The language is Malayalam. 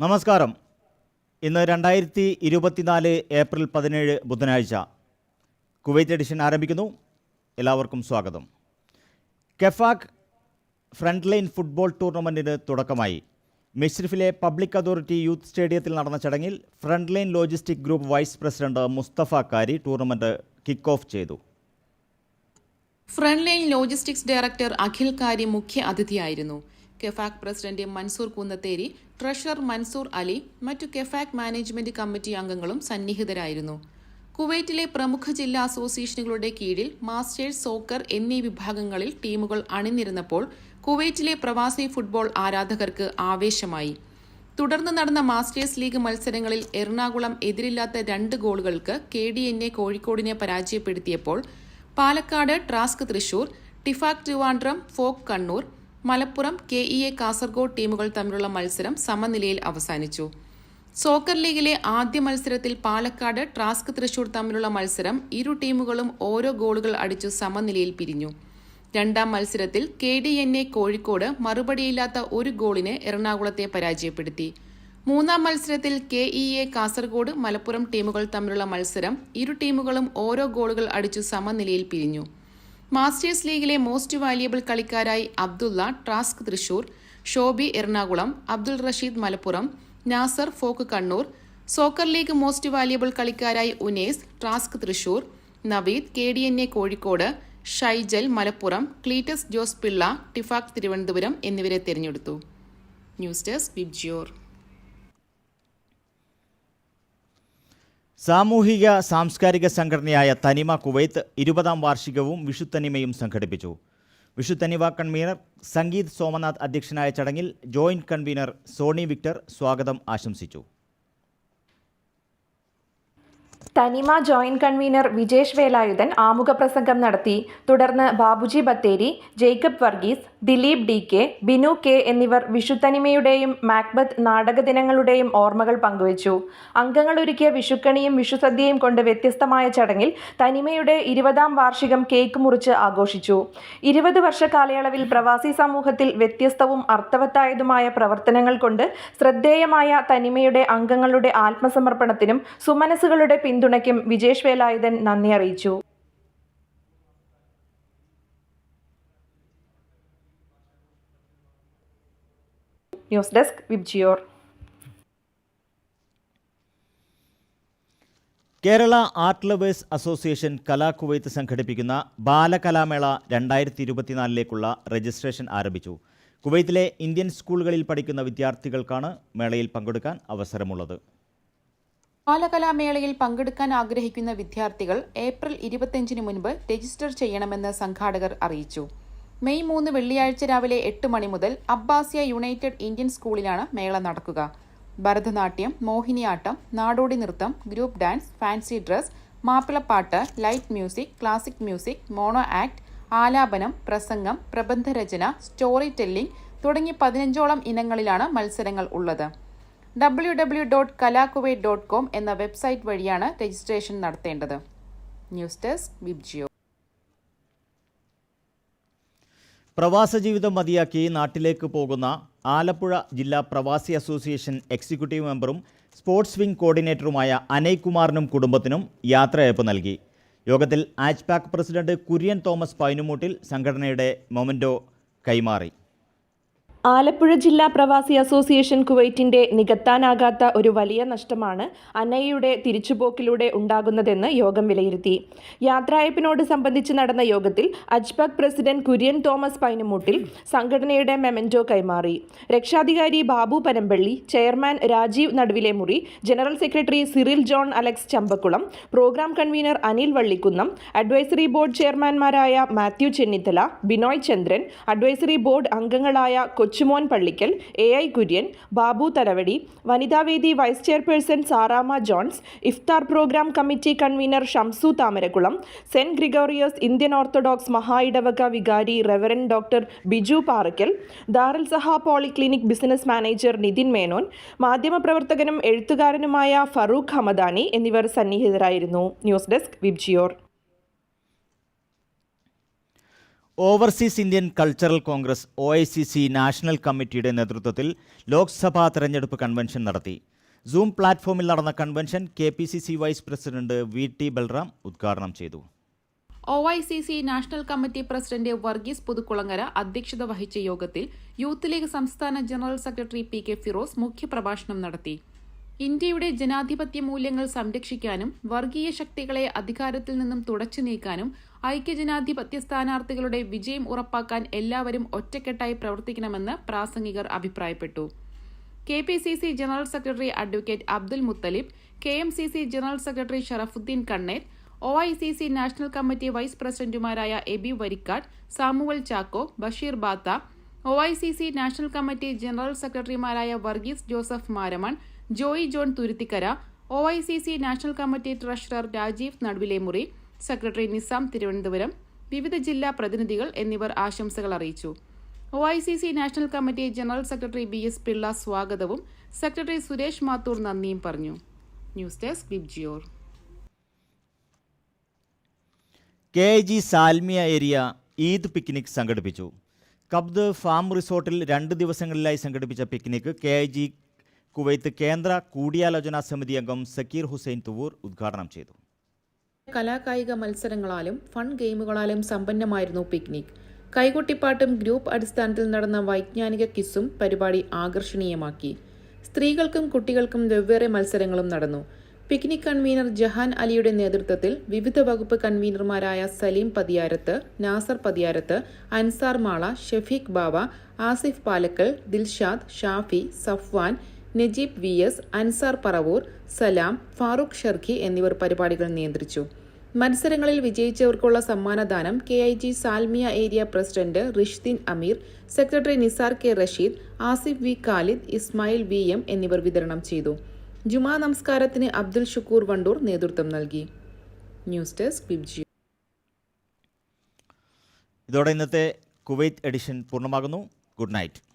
നമസ്കാരം. ഇന്ന് രണ്ടായിരത്തി ഇരുപത്തിനാല് ഏപ്രിൽ പതിനേഴ് ബുധനാഴ്ച കുവൈറ്റ് എഡിഷൻ ആരംഭിക്കുന്നു. എല്ലാവർക്കും സ്വാഗതം. കെഫാക് ഫ്രണ്ട് ലൈൻ ഫുട്ബോൾ ടൂർണമെന്റിന് തുടക്കമായി. മിഷ്രിഫിലെ പബ്ലിക് അതോറിറ്റി യൂത്ത് സ്റ്റേഡിയത്തിൽ നടന്ന ചടങ്ങിൽ front line logistic group vice president Mustafa Kari tournament kick off ചെയ്തു. Front line logistics director Akhil Kari മുഖ്യ അതിഥിയായിരുന്നു. കെഫാക് പ്രസിഡന്റ് മൻസൂർ കുന്നത്തേരി ട്രഷറർ മൻസൂർ അലി മറ്റു കെഫാക് മാനേജ്മെന്റ് കമ്മിറ്റി അംഗങ്ങളും സന്നിഹിതരായിരുന്നു. കുവൈറ്റിലെ പ്രമുഖ ജില്ലാ അസോസിയേഷനുകളുടെ കീഴിൽ മാസ്റ്റേഴ്സ് സോക്കർ എന്നീ വിഭാഗങ്ങളിൽ ടീമുകൾ അണിനിരുന്നപ്പോൾ കുവൈറ്റിലെ പ്രവാസി ഫുട്ബോൾ ആരാധകർക്ക് ആവേശമായി. തുടർന്ന് നടന്ന മാസ്റ്റേഴ്സ് ലീഗ് മത്സരങ്ങളിൽ എറണാകുളം എതിരില്ലാത്ത രണ്ട് ഗോളുകൾക്ക് കെ ഡി എൻ എ കോഴിക്കോടിനെ പരാജയപ്പെടുത്തിയപ്പോൾ Palakkad TRASK Thrissur TIFAK Trivandrum FOK Kannur Malappuram K E A Kasaragod ടീമുകൾ തമ്മിലുള്ള മത്സരം സമനിലയിൽ അവസാനിച്ചു. സോക്കർ ലീഗിലെ ആദ്യ മത്സരത്തിൽ പാലക്കാട് ട്രാസ്ക് തൃശൂർ തമ്മിലുള്ള മത്സരം ഇരു ടീമുകളും ഓരോ ഗോളുകൾ അടിച്ചു സമനിലയിൽ പിരിഞ്ഞു. രണ്ടാം മത്സരത്തിൽ K D N A Kozhikode മറുപടിയില്ലാത്ത ഒരു ഗോളിന് എറണാകുളത്തെ പരാജയപ്പെടുത്തി. മൂന്നാം മത്സരത്തിൽ K E A Kasaragod Malappuram ടീമുകൾ തമ്മിലുള്ള മത്സരം ഇരു ടീമുകളും ഓരോ ഗോളുകൾ അടിച്ചു സമനിലയിൽ പിരിഞ്ഞു. മാസ്റ്റേഴ്സ് ലീഗിലെ most valuable കളിക്കാരായി Abdulla TRASK Thrissur Shobi Ernakulam Abdul Rasheed Malappuram Nasar FOK Kannur soccer league most valuable കളിക്കാരായി Unais TRASK Thrissur Naveed K D N A Kozhikode Shaijal Malappuram Cleetus Jose Pillai TIFAK Thiruvananthapuram എന്നിവരെ തിരഞ്ഞെടുത്തു. News desk Vibgyor. സാമൂഹിക സാംസ്കാരിക സംഘടനയായ തനിമ കുവൈത്ത് ഇരുപതാം വാർഷികവും വിഷുത്തനിമയും സംഘടിപ്പിച്ചു. വിഷുത്തനിമ കൺവീനർ സംഗീത് സോമനാഥ് അധ്യക്ഷനായ ചടങ്ങിൽ ജോയിന്റ് കൺവീനർ സോണി വിക്ടർ സ്വാഗതം ആശംസിച്ചു. തനിമ ജോയിന്റ് കൺവീനർ വിജേഷ് വേലായുധൻ ആമുഖ പ്രസംഗം നടത്തി. തുടർന്ന് Babuji Bathery Jacob Varghese Dileep D K Binu K എന്നിവർ വിഷുത്തനിമയുടെയും മാക്ബത്ത് നാടക ദിനങ്ങളുടെയും ഓർമ്മകൾ പങ്കുവച്ചു. അംഗങ്ങൾ ഒരുക്കിയ വിഷുക്കണിയും വിഷുസദ്യയും കൊണ്ട് വ്യത്യസ്തമായ ചടങ്ങിൽ തനിമയുടെ ഇരുപതാം വാർഷികം കേക്ക് മുറിച്ച് ആഘോഷിച്ചു. ഇരുപത് വർഷ കാലയളവിൽ പ്രവാസി സമൂഹത്തിൽ വ്യത്യസ്തവും അർത്ഥവത്തായതുമായ പ്രവർത്തനങ്ങൾ കൊണ്ട് ശ്രദ്ധേയമായ തനിമയുടെ അംഗങ്ങളുടെ ആത്മസമർപ്പണത്തിനും സുമനസുകളുടെ പിന്തുണയ്ക്കും വിജേഷ് വേലായുധൻ നന്ദി അറിയിച്ചു. News desk Vibgyor Kerala art lovers association Kala Kuwait സംഘടിപ്പിക്കുന്ന ബാലകലാമേള രണ്ടായിരത്തി ഇരുപത്തിനാലിലേക്കുള്ള രജിസ്ട്രേഷൻ ആരംഭിച്ചു. കുവൈത്തിലെ ഇന്ത്യൻ സ്കൂളുകളിൽ പഠിക്കുന്ന വിദ്യാർത്ഥികൾക്കാണ് മേളയിൽ പങ്കെടുക്കാൻ അവസരമുള്ളത്. ബാലകലാമേളയിൽ പങ്കെടുക്കാൻ ആഗ്രഹിക്കുന്ന വിദ്യാർത്ഥികൾ ഏപ്രിൽ ഇരുപത്തിയഞ്ചിന് മുൻപ് രജിസ്റ്റർ ചെയ്യണമെന്ന് സംഘാടകർ അറിയിച്ചു. മെയ് മൂന്ന് വെള്ളിയാഴ്ച രാവിലെ എട്ട് മണി മുതൽ അബ്ബാസിയ യുണൈറ്റഡ് ഇന്ത്യൻ സ്കൂളിലാണ് മേള നടക്കുക. ഭരതനാട്യം മോഹിനിയാട്ടം നാടോടി നൃത്തം group dance fancy dress Mappilappattu light music classic music mono act ആലാപനം പ്രസംഗം പ്രബന്ധരചന സ്റ്റോറി ടെല്ലിംഗ് തുടങ്ങി പതിനഞ്ചോളം ഇനങ്ങളിലാണ് മത്സരങ്ങൾ ഉള്ളത്. W W dot Kala Kuwait dot com എന്ന വെബ്സൈറ്റ് വഴിയാണ് രജിസ്ട്രേഷൻ നടത്തേണ്ടത്. ന്യൂസ് ഡെസ്ക് വിബ്ജിയോ പ്രവാസ ജീവിതം മതിയാക്കി നാട്ടിലേക്ക് പോകുന്ന ആലപ്പുഴ ജില്ലാ പ്രവാസി അസോസിയേഷൻ എക്സിക്യൂട്ടീവ് മെമ്പറും സ്പോർട്സ് വിംഗ് കോർഡിനേറ്ററുമായ അനയ് കുമാറിനും കുടുംബത്തിനും യാത്രയയപ്പ് നൽകി. യോഗത്തിൽ ആച്ച്പാക് പ്രസിഡന്റ് കുര്യൻ തോമസ് പൈനുമൂട്ടിൽ സംഘടനയുടെ മൊമന്റോ കൈമാറി. ആലപ്പുഴ ജില്ലാ പ്രവാസി അസോസിയേഷൻ കുവൈറ്റിന്റെ നികത്താനാകാത്ത ഒരു വലിയ നഷ്ടമാണ് അനയയുടെ തിരിച്ചുപോക്കിലൂടെ ഉണ്ടാകുന്നതെന്ന് യോഗം വിലയിരുത്തി. യാത്രയപ്പിനോട് സംബന്ധിച്ച് നടന്ന യോഗത്തിൽ അജ്ബക് പ്രസിഡന്റ് കുര്യൻ തോമസ് പൈനമൂട്ടിൽ സംഘടനയുടെ മെമന്റോ കൈമാറി. രക്ഷാധികാരി Babu Panampally chairman Rajeev Naduvilemuri general secretary Cyril John Alex Champakulam program convener Anil Vallikunnam advisory board ചെയർമാൻമാരായ Mathew Chennithala Binoy Chandran advisory board അംഗങ്ങളായ Kochumon Pallikkal A I Kurian Babu Thalavady Vanithavedi vice chairperson Sarama Johns Iftar program committee convener Shamsu Thamarakulam saint Gregorios Indian orthodox മഹായിടവക വികാരി reverend doctor Biju Parakkal Saha polyclinic business manager Nithin Menon മാധ്യമപ്രവർത്തകനും എഴുത്തുകാരനുമായ ഫറൂഖ് ഹമദാനി എന്നിവർ സന്നിഹിതരായിരുന്നു. News desk VIBGYOR. Overseas Indian cultural Congress O I C C national കമ്മിറ്റിയുടെ നേതൃത്വത്തിൽ ലോക്സഭാ തെരഞ്ഞെടുപ്പ് കൺവെൻഷൻ നടത്തി. സൂം പ്ലാറ്റ്ഫോമിൽ നടന്ന convention K P C C vice president V T Balram ഉദ്ഘാടനം ചെയ്തു. O I C C national committee president Varghese Puthukulangara അധ്യക്ഷത വഹിച്ച യോഗത്തിൽ യൂത്ത് ലീഗ് സംസ്ഥാന general secretary P K Firos മുഖ്യപ്രഭാഷണം നടത്തി. ഇന്ത്യയുടെ ജനാധിപത്യ മൂല്യങ്ങൾ സംരക്ഷിക്കാനും വർഗീയ ശക്തികളെ അധികാരത്തിൽ നിന്നും തുടച്ചു നീക്കാനും ഐക്യജനാധിപത്യ സ്ഥാനാർത്ഥികളുടെ വിജയം ഉറപ്പാക്കാൻ എല്ലാവരും ഒറ്റക്കെട്ടായി പ്രവർത്തിക്കണമെന്ന് പ്രാസംഗികർ അഭിപ്രായപ്പെട്ടു. K P C C general secretary advocate Abdul Muthalib K M C C general secretary Sharafudheen Kanner O I C C national committee vice പ്രസിഡന്റുമാരായ Aby Varikkad Samuel Chacko Basheer Batha O I C C national committee general സെക്രട്ടറിമാരായ Varghese Joseph Maramon Joy John Thuruthikkara O I C C national committee treasurer Rajeev Naduvilemuri secretary Nizam Thiruvananthapuram വിവിധ ജില്ലാ പ്രതിനിധികൾ എന്നിവർ ആശംസകൾ അറിയിച്ചു. O I C C national committee general secretary B S Pillai സ്വാഗതവും സെക്രട്ടറി സുരേഷ് മാത്തൂർ നന്ദിയും പറഞ്ഞു. News desk Vibgyor K G Salmiya area Eid picnic സംഘടിപ്പിച്ചു. കബ്ദ് ഫാം റിസോർട്ടിൽ രണ്ട് ദിവസങ്ങളിലായി സംഘടിപ്പിച്ച പിക്നിക് കെ ജി കുവൈത്ത് കേന്ദ്ര കൂടിയാലോചനാ സമിതി അംഗം സക്കീർ ഹുസൈൻ തുവൂർ ഉദ്ഘാടനം ചെയ്തു. കലാകായിക മത്സരങ്ങളാലും ഫൺ ഗെയിമുകളാലും സമ്പന്നമായിരുന്നു പിക്നിക്. കൈകൊട്ടിപ്പാട്ടും ഗ്രൂപ്പ് അടിസ്ഥാനത്തിൽ നടന്ന വൈജ്ഞാനിക കിസ്സും പരിപാടി ആകർഷണീയമാക്കി. സ്ത്രീകൾക്കും കുട്ടികൾക്കും വെവ്വേറെ മത്സരങ്ങളും നടന്നു. പിക്നിക് കൺവീനർ ജഹാൻ അലിയുടെ നേതൃത്വത്തിൽ വിവിധ വകുപ്പ് കൺവീനർമാരായ സലീം പതിയാരത്ത് നാസർ പതിയാരത്ത് അൻസാർ മാള ഷഫീഖ് ബാബ ആസിഫ് പാലക്കൽ ദിൽഷാദ് ഷാഫി സഫ്വാൻ നജീബ് വി എസ് അൻസാർ പറവൂർ സലാം ഫാറൂഖ് ഷർഖി എന്നിവർ പരിപാടികൾ നിയന്ത്രിച്ചു. മത്സരങ്ങളിൽ വിജയിച്ചവർക്കുള്ള സമ്മാനദാനം K I G Salmiya area president Rishdeen Ameer secretary Nisar K Rasheed Asif V Khalid Ismail V M എന്നിവർ വിതരണം ചെയ്തു. ജുമാ നമസ്കാരത്തിന് അബ്ദുൽ ഷുക്കൂർ വണ്ടൂർ നേതൃത്വം നൽകി. ന്യൂസ് ഡെസ്ക് ഇതോടെ ഇന്നത്തെ കുവൈത്ത് എഡിഷൻ പൂർണമാകുന്നു. Good night.